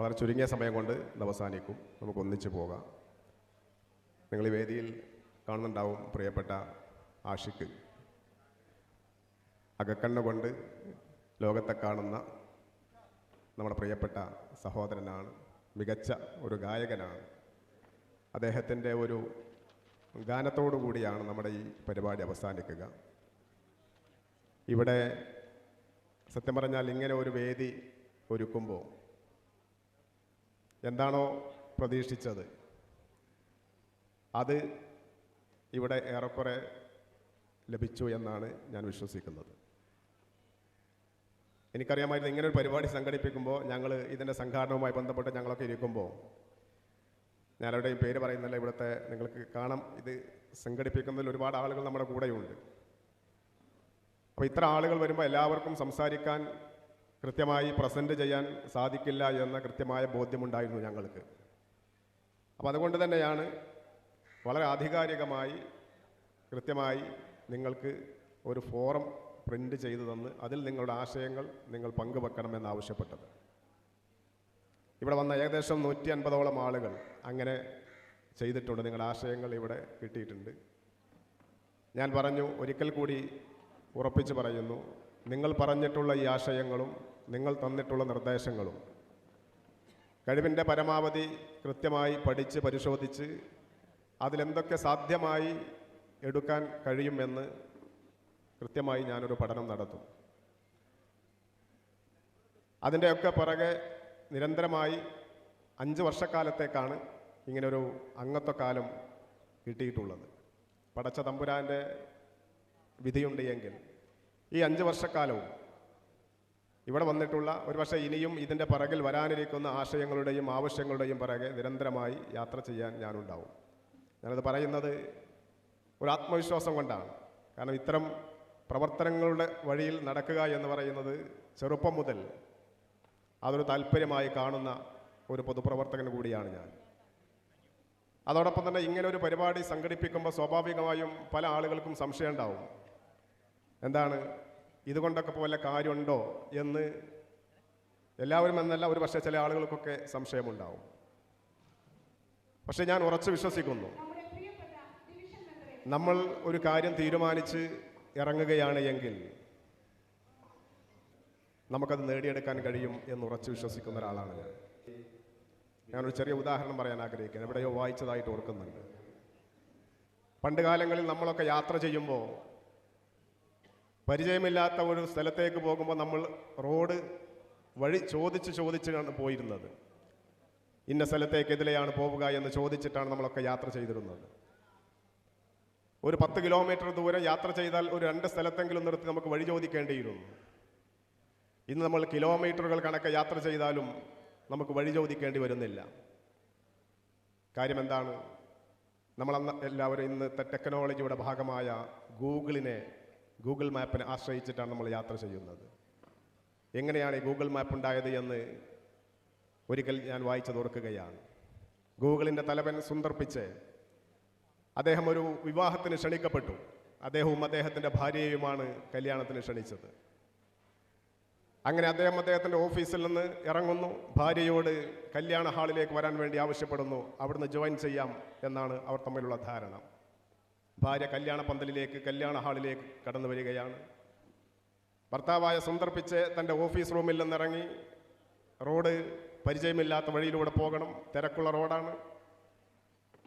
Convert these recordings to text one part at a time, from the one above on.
വളരെ ചുരുങ്ങിയ സമയം കൊണ്ട് അവസാനിക്കും. നമുക്ക് ഒന്നിച്ചു പോകാം. നിങ്ങൾ ഈ വേദിയിൽ കാണുന്നുണ്ടാവും പ്രിയപ്പെട്ട ആഷിക്ക് അകക്കണ്ണ കൊണ്ട് ലോകത്തെ കാണുന്ന നമ്മുടെ പ്രിയപ്പെട്ട സഹോദരനാണ് മികച്ച ഒരു ഗായകനാണ്. അദ്ദേഹത്തിന്റെ ഒരു ഗാനത്തോടു കൂടിയാണ് നമ്മുടെ ഈ പരിപാടി അവസാനിക്കുക. ഇവിടെ സത്യം പറഞ്ഞാൽ ഇങ്ങനെ ഒരു വേദി ഒരുക്കുമ്പോൾ എന്താണോ പ്രതീക്ഷിച്ചത്. അത് ഇവിടെ ഏറെക്കുറെ ലഭിച്ചു എന്നാണ് ഞാൻ വിശ്വസിക്കുന്നത്. എനിക്കറിയാമായിരുന്നു ഒരു പരിപാടി സംഘടിപ്പിക്കുമ്പോൾ ഞങ്ങൾ ഇതിന്റെ സംഘാടനവുമായി ബന്ധപ്പെട്ട് ഞങ്ങളൊക്കെ ഇരിക്കുമ്പോൾ ഞാനവരുടെയും പേര് പറയുന്നില്ല ഇവിടുത്തെ നിങ്ങൾക്ക് കാണാം. ഇത് സംഘടിപ്പിക്കുന്നതിൽ ഒരുപാട് ആളുകൾ നമ്മുടെ കൂടെയുണ്ട്. അപ്പോൾ ഇത്ര ആളുകൾ വരുമ്പോൾ എല്ലാവർക്കും സംസാരിക്കാൻ കൃത്യമായി പ്രസന്റ് ചെയ്യാൻ സാധിക്കില്ല എന്ന കൃത്യമായ ബോധ്യമുണ്ടായിരുന്നു ഞങ്ങൾക്ക്. അപ്പോൾ അതുകൊണ്ട് തന്നെയാണ് വളരെ ആധികാരികമായി കൃത്യമായി നിങ്ങൾക്ക് ഒരു ഫോറം പ്രിന്റ് ചെയ്തു തന്ന് അതിൽ നിങ്ങളുടെ ആശയങ്ങൾ നിങ്ങൾ പങ്കുവെക്കണമെന്ന് ആവശ്യപ്പെട്ടത്. ഇവിടെ വന്ന ഏകദേശം നൂറ്റി അൻപതോളം ആളുകൾ അങ്ങനെ ചെയ്തിട്ടുണ്ട്. നിങ്ങളുടെ ആശയങ്ങൾ ഇവിടെ കിട്ടിയിട്ടുണ്ട്. ഞാൻ പറഞ്ഞു ഒരിക്കൽ കൂടി ഉറപ്പിച്ച് പറയുന്നു നിങ്ങൾ പറഞ്ഞിട്ടുള്ള ഈ ആശയങ്ങളും നിങ്ങൾ തന്നിട്ടുള്ള നിർദ്ദേശങ്ങളും. കഴിവിന്റെ പരമാവധി കൃത്യമായി പഠിച്ച് പരിശോധിച്ച് അതിലെന്തൊക്കെ സാധ്യമായി എടുക്കാൻ കഴിയുമെന്ന് കൃത്യമായി ഞാനൊരു പഠനം നടത്തും. അതിന്റെയൊക്കെ പുറകെ നിരന്തരമായി അഞ്ച് വർഷക്കാലത്തേക്കാണ് ഇങ്ങനൊരു അംഗത്വക്കാലം കിട്ടിയിട്ടുള്ളത്. പടച്ച തമ്പുരാന്റെ വിധിയുണ്ട് എങ്കിൽ ഈ അഞ്ച് വർഷക്കാലവും ഇവിടെ വന്നിട്ടുള്ള ഒരുപക്ഷെ ഇനിയും ഇതിന്റെ പിറകിൽ വരാനിരിക്കുന്ന ആശയങ്ങളുടെയും ആവശ്യങ്ങളുടെയും പിറകെ നിരന്തരമായി യാത്ര ചെയ്യാൻ ഞാനുണ്ടാവും. ഞാനത് പറയുന്നത് ഒരു ആത്മവിശ്വാസം കൊണ്ടാണ്. കാരണം ഇത്തരം പ്രവർത്തനങ്ങളുടെ വഴിയിൽ നടക്കുക എന്ന് പറയുന്നത് ചെറുപ്പം മുതൽ അതൊരു താല്പര്യമായി കാണുന്ന ഒരു പൊതുപ്രവർത്തകൻ കൂടിയാണ് ഞാൻ. അതോടൊപ്പം തന്നെ ഇങ്ങനെ ഒരു പരിപാടി സംഘടിപ്പിക്കുമ്പോൾ സ്വാഭാവികമായും പല ആളുകൾക്കും സംശയം ഉണ്ടാവും. എന്താണ്? ഇതുകൊണ്ടൊക്കെ പോലെ കാര്യമുണ്ടോ എന്ന് എല്ലാവരും എന്നല്ല ഒരു പക്ഷേ ചില ആളുകൾക്കൊക്കെ സംശയമുണ്ടാവും. പക്ഷെ ഞാൻ ഉറച്ചു വിശ്വസിക്കുന്നു. നമ്മൾ ഒരു കാര്യം തീരുമാനിച്ച് ഇറങ്ങുകയാണ് എങ്കിൽ നമുക്കത് നേടിയെടുക്കാൻ കഴിയും എന്ന് ഉറച്ചു വിശ്വസിക്കുന്ന ഒരാളാണ് ഞാൻ. ഞാനൊരു ചെറിയ ഉദാഹരണം പറയാൻ ആഗ്രഹിക്കുകയാണ്. എവിടെയോ വായിച്ചതായിട്ട് ഓർക്കുന്നുണ്ട്. പണ്ട് കാലങ്ങളിൽ നമ്മളൊക്കെ യാത്ര ചെയ്യുമ്പോൾ പരിചയമില്ലാത്ത ഒരു സ്ഥലത്തേക്ക് പോകുമ്പോൾ നമ്മൾ റോഡ് വഴി ചോദിച്ച് ചോദിച്ചാണ് പോയിരുന്നത്. ഇന്ന സ്ഥലത്തേക്ക് എതിലെയാണ് പോവുക എന്ന് ചോദിച്ചിട്ടാണ് നമ്മളൊക്കെ യാത്ര ചെയ്തിരുന്നത്. ഒരു പത്ത് കിലോമീറ്റർ ദൂരം യാത്ര ചെയ്താൽ ഒരു രണ്ട് സ്ഥലത്തെങ്കിലും നിർത്തി നമുക്ക് വഴി ചോദിക്കേണ്ടിയിരുന്നു. ഇന്ന് നമ്മൾ കിലോമീറ്ററുകൾ കണക്ക് യാത്ര ചെയ്താലും നമുക്ക് വഴി ചോദിക്കേണ്ടി വരുന്നില്ല. കാര്യം എന്താണ് നമ്മളന്ന് എല്ലാവരും ഇന്നത്തെ ടെക്നോളജിയുടെ ഭാഗമായ ഗൂഗിളിനെ ഗൂഗിൾ മാപ്പിനെ ആശ്രയിച്ചിട്ടാണ് നമ്മൾ യാത്ര ചെയ്യുന്നത്. എങ്ങനെയാണ് ഈ ഗൂഗിൾ മാപ്പ് ഉണ്ടായത് എന്ന് ഒരിക്കൽ ഞാൻ വായിച്ചത് ഓർക്കുകയാണ്. ഗൂഗിളിന്റെ തലവൻ സുന്ദർ പിച്ചെ അദ്ദേഹം ഒരു വിവാഹത്തിന് ക്ഷണിക്കപ്പെട്ടു. അദ്ദേഹവും അദ്ദേഹത്തിന്റെ ഭാര്യയുമാണ് കല്യാണത്തിന് ക്ഷണിച്ചത്. അങ്ങനെ അദ്ദേഹം അദ്ദേഹത്തിന്റെ ഓഫീസിൽ നിന്ന് ഇറങ്ങുന്നു. ഭാര്യയോട് കല്യാണ ഹാളിലേക്ക് വരാൻ വേണ്ടി ആവശ്യപ്പെടുന്നു. അവിടുന്ന് ജോയിൻ ചെയ്യാം എന്നാണ് അവർ തമ്മിലുള്ള ധാരണ. ഭാര്യ കല്യാണ പന്തലിലേക്ക് കല്യാണ ഹാളിലേക്ക് കടന്നു വരികയാണ്. ഭർത്താവായ സന്ദർപ്പിച്ച് തന്റെ ഓഫീസ് റൂമിൽ നിന്നിറങ്ങി. റോഡ് പരിചയമില്ലാത്ത വഴിയിലൂടെ പോകണം. തിരക്കുള്ള റോഡാണ്.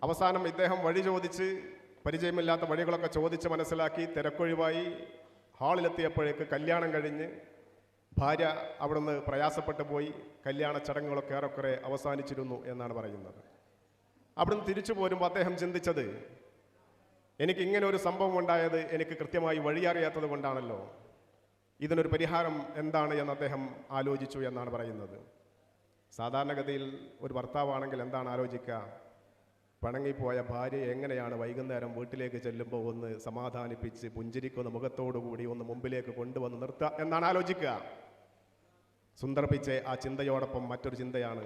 അവസാനം ഇദ്ദേഹം വഴി ചോദിച്ച് പരിചയമില്ലാത്ത വഴികളൊക്കെ ചോദിച്ച് മനസ്സിലാക്കി തിരക്കൊഴിവായി. ഹാളിലെത്തിയപ്പോഴേക്ക് കല്യാണം കഴിഞ്ഞ് ഭാര്യ അവിടുന്ന് പ്രയാസപ്പെട്ടു പോയി. കല്യാണ ചടങ്ങുകളൊക്കെ ഏറെക്കുറെ അവസാനിച്ചിരുന്നു എന്നാണ് പറയുന്നത്. അവിടുന്ന് തിരിച്ചു പോരുമ്പോൾ അദ്ദേഹം ചിന്തിച്ചത് എനിക്ക് ഇങ്ങനെ ഒരു സംഭവം ഉണ്ടായത് എനിക്ക് കൃത്യമായി വഴിയറിയാത്തത് കൊണ്ടാണല്ലോ. ഇതിനൊരു പരിഹാരം എന്താണ് എന്ന് അദ്ദേഹം ആലോചിച്ചു എന്നാണ് പറയുന്നത്. സാധാരണഗതിയിൽ ഒരു ഭർത്താവാണെങ്കിൽ എന്താണ് ആലോചിക്കുക? പിണങ്ങിപ്പോയ ഭാര്യ എങ്ങനെയാണ് വൈകുന്നേരം വീട്ടിലേക്ക് ചെല്ലുമ്പോൾ ഒന്ന് സമാധാനിപ്പിച്ച് പുഞ്ചിരിക്കുന്ന മുഖത്തോടുകൂടി ഒന്ന് മുമ്പിലേക്ക് കൊണ്ടുവന്ന് നിർത്തുക എന്നാണ് ആലോചിക്കുക. സുന്ദർപ്പിച്ച് ആ ചിന്തയോടൊപ്പം മറ്റൊരു ചിന്തയാണ്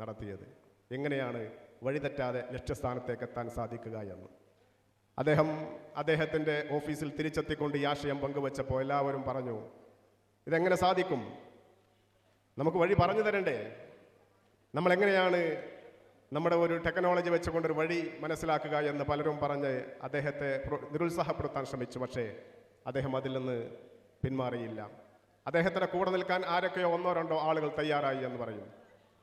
നടത്തിയത്. എങ്ങനെയാണ് വഴിതെറ്റാതെ ലക്ഷ്യസ്ഥാനത്തേക്ക് എത്താൻ സാധിക്കുക എന്ന്. അദ്ദേഹം അദ്ദേഹത്തിന്റെ ഓഫീസിൽ തിരിച്ചെത്തിക്കൊണ്ട് ഈ ആശയം പങ്കുവച്ചപ്പോൾ എല്ലാവരും പറഞ്ഞു ഇതെങ്ങനെ സാധിക്കും? നമുക്ക് വഴി പറഞ്ഞു തരണ്ടേ? നമ്മളെങ്ങനെയാണ് നമ്മുടെ ഒരു ടെക്നോളജി വെച്ചുകൊണ്ടൊരു വഴി മനസ്സിലാക്കുക എന്ന് പലരും പറഞ്ഞ് അദ്ദേഹത്തെ നിരുത്സാഹപ്പെടുത്താൻ ശ്രമിച്ചു. പക്ഷേ അദ്ദേഹം അതിൽ നിന്ന് പിന്മാറിയില്ല. അദ്ദേഹത്തിന്റെ കൂടെ നിൽക്കാൻ ആരൊക്കെയോ ഒന്നോ രണ്ടോ ആളുകൾ തയ്യാറായി എന്ന് പറയും.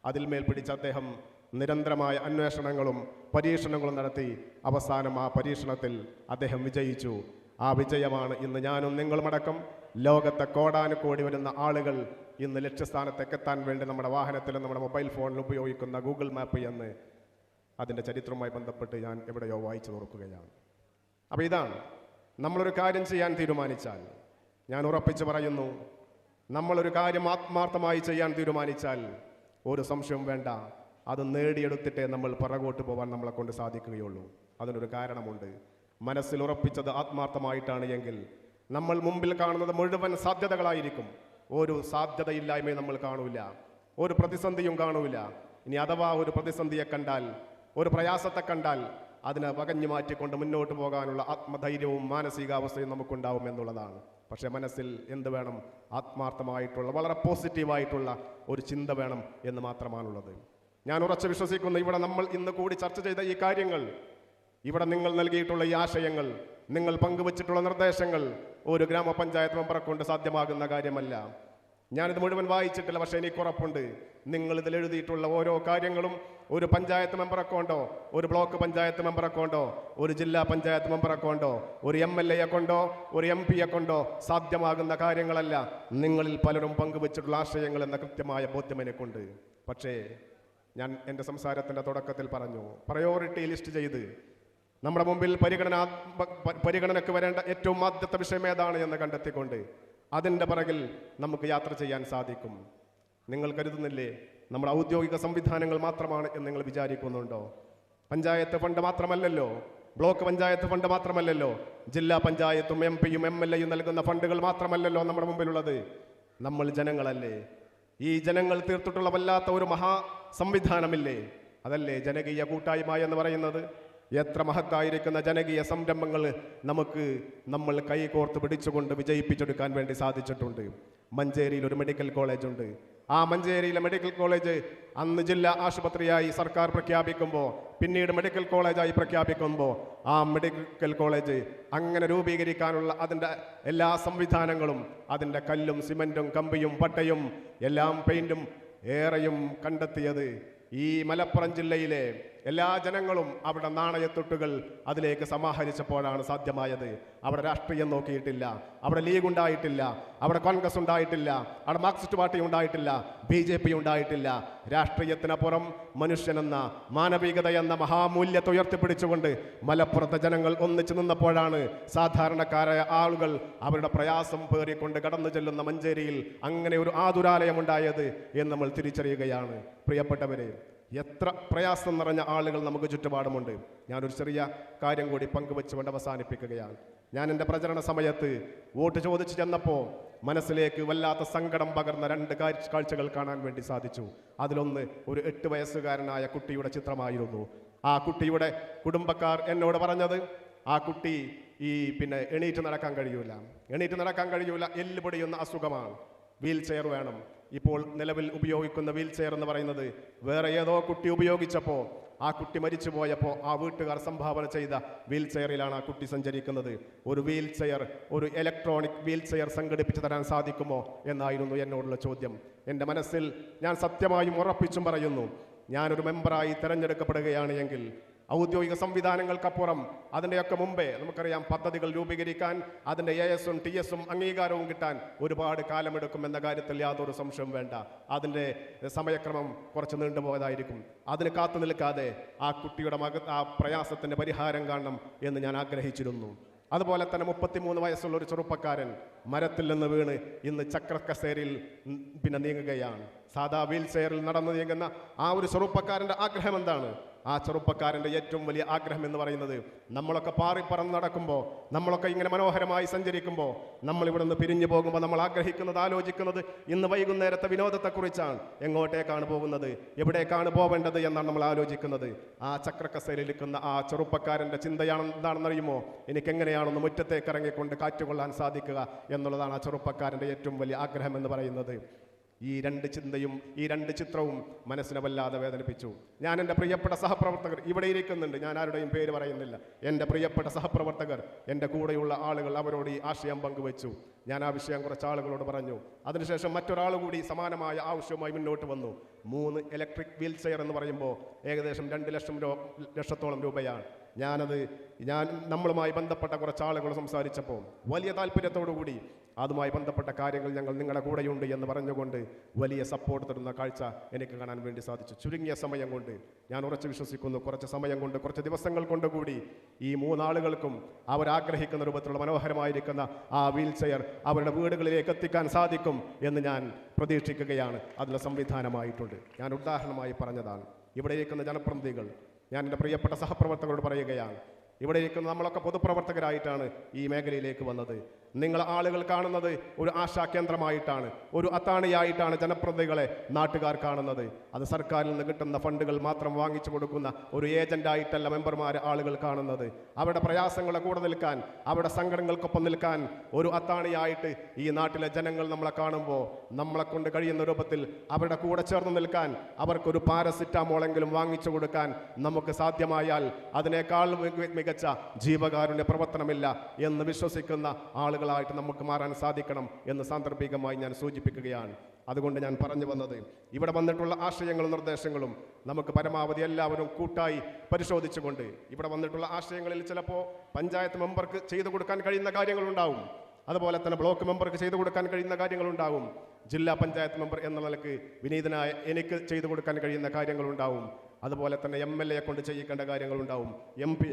അതിൽ മേൽ പിടിച്ച് അദ്ദേഹം നിരന്തരമായ അന്വേഷണങ്ങളും പരീക്ഷണങ്ങളും നടത്തി അവസാനം ആ പരീക്ഷണത്തിൽ അദ്ദേഹം വിജയിച്ചു. ആ വിജയമാണ് ഇന്ന് ഞാനും നിങ്ങളുമടക്കം ലോകത്തെ കോടാനുകോടി വരുന്ന ആളുകൾ ഇന്ന് ലക്ഷ്യസ്ഥാനത്തേക്ക് എത്താൻ വേണ്ടി നമ്മുടെ വാഹനത്തിലും നമ്മുടെ മൊബൈൽ ഫോണിൽ ഉപയോഗിക്കുന്ന ഗൂഗിൾ മാപ്പ് എന്ന് അതിന്റെ ചരിത്രവുമായി ബന്ധപ്പെട്ട് ഞാൻ എവിടെയോ വായിച്ചു നോക്കുകയാണ് അപ്പോൾ ഇതാണ്. നമ്മളൊരു കാര്യം ചെയ്യാൻ തീരുമാനിച്ചാൽ ഞാൻ ഉറപ്പിച്ച് പറയുന്നു നമ്മളൊരു കാര്യം ആത്മാർത്ഥമായി ചെയ്യാൻ തീരുമാനിച്ചാൽ ഒരു സംശയവും വേണ്ട. അത് നേടിയെടുത്തിട്ടേ നമ്മൾ പിറകോട്ട് പോകാൻ നമ്മളെ കൊണ്ട് സാധിക്കുകയുള്ളൂ. അതിനൊരു കാരണമുണ്ട്. മനസ്സിൽ ഉറപ്പിച്ചത് ആത്മാർത്ഥമായിട്ടാണ് എങ്കിൽ നമ്മൾ മുമ്പിൽ കാണുന്നത് മുഴുവൻ സാധ്യതകളായിരിക്കും. ഒരു സാധ്യതയില്ലായ്മയും നമ്മൾ കാണൂല. ഒരു പ്രതിസന്ധിയും കാണൂല. ഇനി അഥവാ ഒരു പ്രതിസന്ധിയെ കണ്ടാൽ ഒരു പ്രയാസത്തെ കണ്ടാൽ അതിനെ വകഞ്ഞു മാറ്റിക്കൊണ്ട് മുന്നോട്ട് പോകാനുള്ള ആത്മധൈര്യവും മാനസികാവസ്ഥയും നമുക്കുണ്ടാവും എന്നുള്ളതാണ്. പക്ഷേ മനസ്സിൽ എന്ത് വേണം? ആത്മാർത്ഥമായിട്ടുള്ള വളരെ പോസിറ്റീവായിട്ടുള്ള ഒരു ചിന്ത വേണം എന്ന് മാത്രമാണുള്ളത്. ഞാൻ ഉറച്ചു വിശ്വസിക്കുന്നു ഇവിടെ നമ്മൾ ഇന്ന് കൂടി ചർച്ച ചെയ്ത ഈ കാര്യങ്ങൾ ഇവിടെ നിങ്ങൾ നൽകിയിട്ടുള്ള ഈ ആശയങ്ങൾ നിങ്ങൾ പങ്കുവച്ചിട്ടുള്ള നിർദ്ദേശങ്ങൾ ഒരു ഗ്രാമപഞ്ചായത്ത് മെമ്പറെ കൊണ്ട് സാധ്യമാകുന്ന കാര്യമല്ല. ഞാനിത് മുഴുവൻ വായിച്ചിട്ടില്ല പക്ഷേ എനിക്ക് ഉറപ്പുണ്ട്. നിങ്ങൾ ഇതിൽ എഴുതിയിട്ടുള്ള ഓരോ കാര്യങ്ങളും ഒരു പഞ്ചായത്ത് മെമ്പറെ കൊണ്ടോ ഒരു ബ്ലോക്ക് പഞ്ചായത്ത് മെമ്പറെ കൊണ്ടോ ഒരു ജില്ലാ പഞ്ചായത്ത് മെമ്പറെ കൊണ്ടോ ഒരു എം എൽ എയെ കൊണ്ടോ ഒരു എം പിയെ കൊണ്ടോ സാധ്യമാകുന്ന കാര്യങ്ങളല്ല നിങ്ങളിൽ പലരും പങ്കുവച്ചിട്ടുള്ള ആശയങ്ങൾ എന്ന കൃത്യമായ ബോധ്യം എനിക്കുണ്ട്. പക്ഷേ ഞാൻ എന്റെ സംസാരത്തിന്റെ തുടക്കത്തിൽ പറഞ്ഞു. പ്രയോറിറ്റി ലിസ്റ്റ് ചെയ്ത്. നമ്മുടെ മുമ്പിൽ പരിഗണനാ പരിഗണനയ്ക്ക് വരേണ്ട ഏറ്റവും ആദ്യത്തെ വിഷയം ഏതാണ് എന്ന് കണ്ടെത്തിക്കൊണ്ട് അതിന്റെ പിറകിൽ നമുക്ക് യാത്ര ചെയ്യാൻ സാധിക്കും. നിങ്ങൾ കരുതുന്നില്ലേ? നമ്മുടെ ഔദ്യോഗിക സംവിധാനങ്ങൾ മാത്രമാണ് എന്ന് നിങ്ങൾ വിചാരിക്കുന്നുണ്ടോ? പഞ്ചായത്ത് ഫണ്ട് മാത്രമല്ലല്ലോ. ബ്ലോക്ക് പഞ്ചായത്ത് ഫണ്ട് മാത്രമല്ലല്ലോ. ജില്ലാ പഞ്ചായത്തും എം പിയും എം എൽ എയും നൽകുന്ന ഫണ്ടുകൾ മാത്രമല്ലല്ലോ നമ്മുടെ മുമ്പിലുള്ളത്. നമ്മൾ ജനങ്ങളല്ലേ. ഈ ജനങ്ങൾ തീർത്തിട്ടുള്ള വല്ലാത്ത ഒരു മഹാ സംവിധാനമില്ലേ? അതല്ലേ ജനകീയ കൂട്ടായ്മ എന്ന് പറയുന്നത്? എത്ര മഹത്തായിരിക്കുന്ന ജനകീയ സംരംഭങ്ങൾ നമുക്ക് നമ്മൾ കൈകോർത്ത് പിടിച്ചുകൊണ്ട് വിജയിപ്പിച്ചെടുക്കാൻ വേണ്ടി സാധിച്ചിട്ടുണ്ട്. മഞ്ചേരിയിൽ ഒരു മെഡിക്കൽ കോളേജ് ഉണ്ട്. ആ മഞ്ചേരിയിലെ മെഡിക്കൽ കോളേജ് അന്ന് ജില്ലാ ആശുപത്രിയായി സർക്കാർ പ്രഖ്യാപിക്കുമ്പോൾ പിന്നീട് മെഡിക്കൽ കോളേജായി പ്രഖ്യാപിക്കുമ്പോൾ ആ മെഡിക്കൽ കോളേജ് അങ്ങനെ രൂപീകരിക്കാനുള്ള അതിന്റെ എല്ലാ സംവിധാനങ്ങളും അതിന്റെ കല്ലും സിമന്റും കമ്പിയും പട്ടയും എല്ലാം പെയിന്റും ഏറെയും കണ്ടെത്തിയത് ഈ മലപ്പുറം ജില്ലയിലെ എല്ലാ ജനങ്ങളും അവിടെ നാണയത്തൊട്ടുകൾ അതിലേക്ക് സമാഹരിച്ചപ്പോഴാണ് സാധ്യമായത്. അവിടെ രാഷ്ട്രീയം നോക്കിയിട്ടില്ല അവിടെ ലീഗ് ഉണ്ടായിട്ടില്ല അവിടെ കോൺഗ്രസ് ഉണ്ടായിട്ടില്ല അവിടെ മാർക്സിസ്റ്റ് പാർട്ടി ഉണ്ടായിട്ടില്ല ബി ജെ പി ഉണ്ടായിട്ടില്ല. രാഷ്ട്രീയത്തിനപ്പുറം മനുഷ്യനെന്ന മാനവികത എന്ന മഹാമൂല്യത്തെ ഉയർത്തിപ്പിടിച്ചുകൊണ്ട് മലപ്പുറത്തെ ജനങ്ങൾ ഒന്നിച്ചു നിന്നപ്പോഴാണ് സാധാരണക്കാരായ ആളുകൾ അവരുടെ പ്രയാസം പേറിക്കൊണ്ട് കടന്നു ചെല്ലുന്ന മഞ്ചേരിയിൽ അങ്ങനെ ഒരു ആതുരാലയം ഉണ്ടായത് എന്ന് നമ്മൾ തിരിച്ചറിയുകയാണ്. പ്രിയപ്പെട്ടവരെ എത്ര പ്രയാസം നിറഞ്ഞ ആളുകൾ നമുക്ക് ചുറ്റുപാടുമുണ്ട്. ഞാനൊരു ചെറിയ കാര്യം കൂടി പങ്കുവെച്ചുകൊണ്ട് അവസാനിപ്പിക്കുകയാണ്. ഞാൻ എന്റെ പ്രചരണ സമയത്ത് വോട്ട് ചോദിച്ചു ചെന്നപ്പോൾ മനസ്സിലേക്ക് വല്ലാത്ത സങ്കടം പകർന്ന രണ്ട് കാഴ്ചകൾ കാണാൻ വേണ്ടി സാധിച്ചു. അതിലൊന്ന് ഒരു എട്ട് വയസ്സുകാരനായ കുട്ടിയുടെ ചിത്രമായിരുന്നു. ആ കുട്ടിയുടെ കുടുംബക്കാർ എന്നോട് പറഞ്ഞത് ആ കുട്ടി ഈ പിന്നെ എണീറ്റ് നടക്കാൻ കഴിയൂല. എണീറ്റ് നടക്കാൻ കഴിയൂല. എല്ല് പൊടിയുന്ന അസുഖമാണ്. വീൽ ചെയർ വേണം. ഇപ്പോൾ നിലവിൽ ഉപയോഗിക്കുന്ന വീൽ ചെയർ എന്ന് പറയുന്നത് വേറെ ഏതോ കുട്ടി ഉപയോഗിച്ചപ്പോൾ ആ കുട്ടി മരിച്ചു പോയപ്പോൾ ആ വീട്ടുകാർ സംഭാവന ചെയ്ത വീൽ ചെയറിലാണ് ആ കുട്ടി സഞ്ചരിക്കുന്നത്. ഒരു വീൽ ചെയർ ഒരു ഇലക്ട്രോണിക് വീൽ ചെയർ സംഘടിപ്പിച്ചു തരാൻ സാധിക്കുമോ എന്നായിരുന്നു എന്നോടുള്ള ചോദ്യം. എന്റെ മനസ്സിൽ ഞാൻ സത്യമായും ഉറപ്പിച്ചും പറയുന്നു ഞാനൊരു മെമ്പറായി തിരഞ്ഞെടുക്കപ്പെടുകയാണ് എങ്കിൽ ഔദ്യോഗിക സംവിധാനങ്ങൾക്കപ്പുറം അതിന്റെയൊക്കെ മുമ്പേ നമുക്കറിയാം പദ്ധതികൾ രൂപീകരിക്കാൻ അതിന്റെ എ എസും ടി എസും അംഗീകാരവും കിട്ടാൻ ഒരുപാട് കാലമെടുക്കും എന്ന കാര്യത്തിൽ യാതൊരു സംശയവും വേണ്ട. അതിന്റെ സമയക്രമം കുറച്ച് നീണ്ടുപോയതായിരിക്കും. അതിന് കാത്തു നിൽക്കാതെ ആ കുട്ടിയുടെ മക ആ പ്രയാസത്തിന്റെ പരിഹാരം കാണണം എന്ന് ഞാൻ ആഗ്രഹിച്ചിരുന്നു. അതുപോലെ തന്നെ മുപ്പത്തിമൂന്ന് വയസ്സുള്ള ഒരു ചെറുപ്പക്കാരൻ മരത്തിൽ നിന്ന് വീണ് ഇന്ന് ചക്രക്കസേരയിൽ പിന്നെ നീങ്ങുകയാണ്. സാധാ വീൽ ചെയറിൽ നടന്നു നീങ്ങുന്ന ആ ഒരു ചെറുപ്പക്കാരന്റെ ആഗ്രഹം എന്താണ്? ആ ചെറുപ്പക്കാരന്റെ ഏറ്റവും വലിയ ആഗ്രഹം എന്ന് പറയുന്നത് നമ്മളൊക്കെ പാറി പറന്ന് നടക്കുമ്പോൾ നമ്മളൊക്കെ ഇങ്ങനെ മനോഹരമായി സഞ്ചരിക്കുമ്പോൾ നമ്മൾ ഇവിടെ നിന്ന് പിരിഞ്ഞു പോകുമ്പോൾ നമ്മൾ ആഗ്രഹിക്കുന്നത് ആലോചിക്കുന്നത് ഇന്ന് വൈകുന്നേരത്തെ വിനോദത്തെക്കുറിച്ചാണ്. എങ്ങോട്ടേക്കാണ് പോകുന്നത്? എവിടേക്കാണ് പോവേണ്ടത് എന്നാണ് നമ്മൾ ആലോചിക്കുന്നത്. ആ ചക്രക്കസയിലിരിക്കുന്ന ആ ചെറുപ്പക്കാരന്റെ ചിന്തയാണ് എന്താണെന്നറിയുമോ? എനിക്ക് എങ്ങനെയാണെന്ന് മുറ്റത്തേക്ക് ഇറങ്ങിക്കൊണ്ട് കാറ്റുകൊള്ളാൻ സാധിക്കുക എന്നുള്ളതാണ് ആ ചെറുപ്പക്കാരന്റെ ഏറ്റവും വലിയ ആഗ്രഹം എന്ന് പറയുന്നത്. ഈ രണ്ട് ചിന്തയും ഈ രണ്ട് ചിത്രവും മനസ്സിനെ വല്ലാതെ വേദനിപ്പിച്ചു. ഞാൻ എന്റെ പ്രിയപ്പെട്ട സഹപ്രവർത്തകർ ഇവിടെ ഇരിക്കുന്നുണ്ട്. ഞാൻ ആരുടെയും പേര് പറയുന്നില്ല. എന്റെ പ്രിയപ്പെട്ട സഹപ്രവർത്തകർ എന്റെ കൂടെയുള്ള ആളുകൾ അവരോട് ഈ ആശയം പങ്കുവച്ചു. ഞാൻ ആ വിഷയം കുറച്ച് ആളുകളോട് പറഞ്ഞു. അതിനുശേഷം മറ്റൊരാൾ കൂടി സമാനമായ ആവശ്യവുമായി മുന്നോട്ട് വന്നു. മൂന്ന് ഇലക്ട്രിക് വീൽ ചെയർ എന്ന് പറയുമ്പോൾ ഏകദേശം രണ്ട് ലക്ഷം രൂപ ലക്ഷത്തോളം രൂപയാണ്. ഞാനത് ഞാൻ നമ്മളുമായി ബന്ധപ്പെട്ട കുറച്ച് ആളുകൾ സംസാരിച്ചപ്പോൾ വലിയ താല്പര്യത്തോടു കൂടി അതുമായി ബന്ധപ്പെട്ട കാര്യങ്ങൾ ഞങ്ങൾ നിങ്ങളുടെ കൂടെയുണ്ട് എന്ന് പറഞ്ഞുകൊണ്ട് വലിയ സപ്പോർട്ട് തരുന്ന കാഴ്ച എനിക്ക് കാണാൻ വേണ്ടി സാധിച്ചു. ചുരുങ്ങിയ സമയം കൊണ്ട് ഞാൻ ഉറച്ചു വിശ്വസിക്കുന്നു. കുറച്ച് സമയം കൊണ്ട് കുറച്ച് ദിവസങ്ങൾ കൊണ്ട് കൂടി ഈ മൂന്നാളുകൾക്കും അവരാഗ്രഹിക്കുന്ന രൂപത്തിലുള്ള മനോഹരമായിരിക്കുന്ന ആ വീൽ ചെയർ അവരുടെ വീടുകളിലേക്ക് എത്തിക്കാൻ സാധിക്കും എന്ന് ഞാൻ പ്രതീക്ഷിക്കുകയാണ്. അതിലെ സംവിധാനമായിട്ടുണ്ട്. ഞാൻ ഉദാഹരണമായി പറഞ്ഞതാണ് ഇവിടെ ഇരിക്കുന്ന ജനപ്രതിനിധികൾ ഞാൻ എന്റെ പ്രിയപ്പെട്ട സഹപ്രവർത്തകരോട് പറയുകയാണ് ഇവിടെ ഇരിക്കുന്ന നമ്മളൊക്കെ പൊതുപ്രവർത്തകരായിട്ടാണ് ഈ മേഖലയിലേക്ക് വന്നത്. നിങ്ങൾ ആളുകൾ കാണുന്നത് ഒരു ആശാകേന്ദ്രമായിട്ടാണ് ഒരു അത്താണിയായിട്ടാണ് ജനപ്രതികളെ നാട്ടുകാർ കാണുന്നത്. അത് സർക്കാരിൽ നിന്ന് കിട്ടുന്ന ഫണ്ടുകൾ മാത്രം വാങ്ങിച്ചു കൊടുക്കുന്ന ഒരു ഏജന്റായിട്ടല്ല മെമ്പർമാർ ആളുകൾ കാണുന്നത്. അവരുടെ പ്രയാസങ്ങളെ കൂടെ നിൽക്കാൻ അവരുടെ സങ്കടങ്ങൾക്കൊപ്പം നിൽക്കാൻ ഒരു അത്താണിയായിട്ട് ഈ നാട്ടിലെ ജനങ്ങൾ നമ്മളെ കാണുമ്പോൾ നമ്മളെ കൊണ്ട് കഴിയുന്ന രൂപത്തിൽ അവരുടെ കൂടെ ചേർന്ന് നിൽക്കാൻ അവർക്കൊരു പാരസിറ്റാമോളെങ്കിലും വാങ്ങിച്ചു കൊടുക്കാൻ നമുക്ക് സാധ്യമായാൽ അതിനേക്കാൾ മികച്ച ജീവകാരുണ്യ പ്രവർത്തനമില്ല എന്ന് വിശ്വസിക്കുന്ന ആളുകളായിട്ട് നമുക്ക് മാറാൻ സാധിക്കണം എന്ന് സാന്ദർഭികമായി ഞാൻ സൂചിപ്പിക്കുകയാണ്. അതുകൊണ്ട് ഞാൻ പറഞ്ഞു വന്നത് ഇവിടെ വന്നിട്ടുള്ള ആശയങ്ങളും നിർദ്ദേശങ്ങളും നമുക്ക് പരമാവധി എല്ലാവരും കൂട്ടായി പരിശോധിച്ചുകൊണ്ട് ഇവിടെ വന്നിട്ടുള്ള ആശയങ്ങളിൽ ചിലപ്പോൾ പഞ്ചായത്ത് മെമ്പർക്ക് ചെയ്തു കൊടുക്കാൻ കഴിയുന്ന കാര്യങ്ങളുണ്ടാവും. അതുപോലെ തന്നെ ബ്ലോക്ക് മെമ്പർക്ക് ചെയ്തു കൊടുക്കാൻ കഴിയുന്ന കാര്യങ്ങളുണ്ടാവും. ജില്ലാ പഞ്ചായത്ത് മെമ്പർ എന്ന നിലയ്ക്ക് വിനീതനായ എനിക്ക് ചെയ്തു കൊടുക്കാൻ കഴിയുന്ന കാര്യങ്ങളുണ്ടാവും. അതുപോലെ തന്നെ എം എൽ എ കൊണ്ട് ചെയ്യിക്കേണ്ട കാര്യങ്ങളുണ്ടാവും. എം പി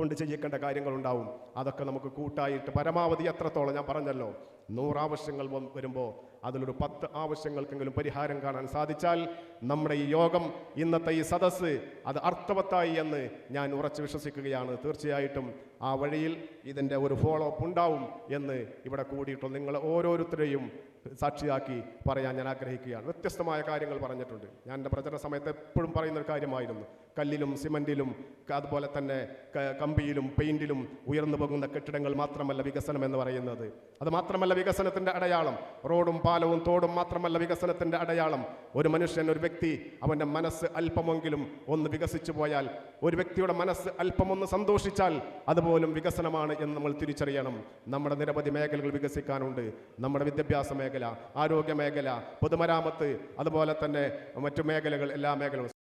കൊണ്ട് ചെയ്യിക്കേണ്ട കാര്യങ്ങളുണ്ടാവും. അതൊക്കെ നമുക്ക് കൂട്ടായിട്ട് പരമാവധി എത്രത്തോളം ഞാൻ പറഞ്ഞല്ലോ. നൂറാവശ്യങ്ങൾ വരുമ്പോൾ അതിലൊരു പത്ത് ആവശ്യങ്ങൾക്കെങ്കിലും പരിഹാരം കാണാൻ സാധിച്ചാൽ നമ്മുടെ ഈ യോഗം ഇന്നത്തെ ഈ സദസ്സ് അത് അർത്ഥവത്തായി എന്ന് ഞാൻ ഉറച്ചു വിശ്വസിക്കുകയാണ്. തീർച്ചയായിട്ടും ആ വഴിയിൽ ഇതിന്റെ ഒരു ഫോളോ അപ്പ് ഉണ്ടാവും എന്ന് ഇവിടെ കൂടിയിട്ടുള്ള നിങ്ങൾ ഓരോരുത്തരെയും സാക്ഷിയാക്കി പറയാൻ ഞാൻ ആഗ്രഹിക്കുകയാണ്. വ്യത്യസ്തമായ കാര്യങ്ങൾ പറഞ്ഞിട്ടുണ്ട്. ഞാൻ എന്റെ പ്രചരണ സമയത്ത് എപ്പോഴും പറയുന്ന ഒരു കാര്യമായിരുന്നു. കല്ലിലും സിമന്റിലും അതുപോലെ തന്നെ കമ്പിയിലും പെയിന്റിലും ഉയർന്നു പോകുന്ന കെട്ടിടങ്ങൾ മാത്രമല്ല വികസനം എന്ന് പറയുന്നത്. അത് മാത്രമല്ല വികസനത്തിന്റെ അടയാളം. റോഡും പാലവും തോടും മാത്രമല്ല വികസനത്തിന്റെ അടയാളം. ഒരു മനുഷ്യൻ ഒരു വ്യക്തി അവന്റെ മനസ്സ് അല്പമെങ്കിലും ഒന്ന് വികസിച്ചു പോയാൽ ഒരു വ്യക്തിയുടെ മനസ്സ് അല്പമൊന്ന് സന്തോഷിച്ചാൽ അതുപോലും വികസനമാണ് എന്ന് നമ്മൾ തിരിച്ചറിയണം. നമ്മുടെ നിരവധി മേഖലകൾ വികസിക്കാനുണ്ട്. നമ്മുടെ വിദ്യാഭ്യാസ മേഖല ആരോഗ്യ മേഖല പൊതുമരാമത്ത് അതുപോലെ തന്നെ മറ്റു മേഖലകൾ എല്ലാ മേഖലകളും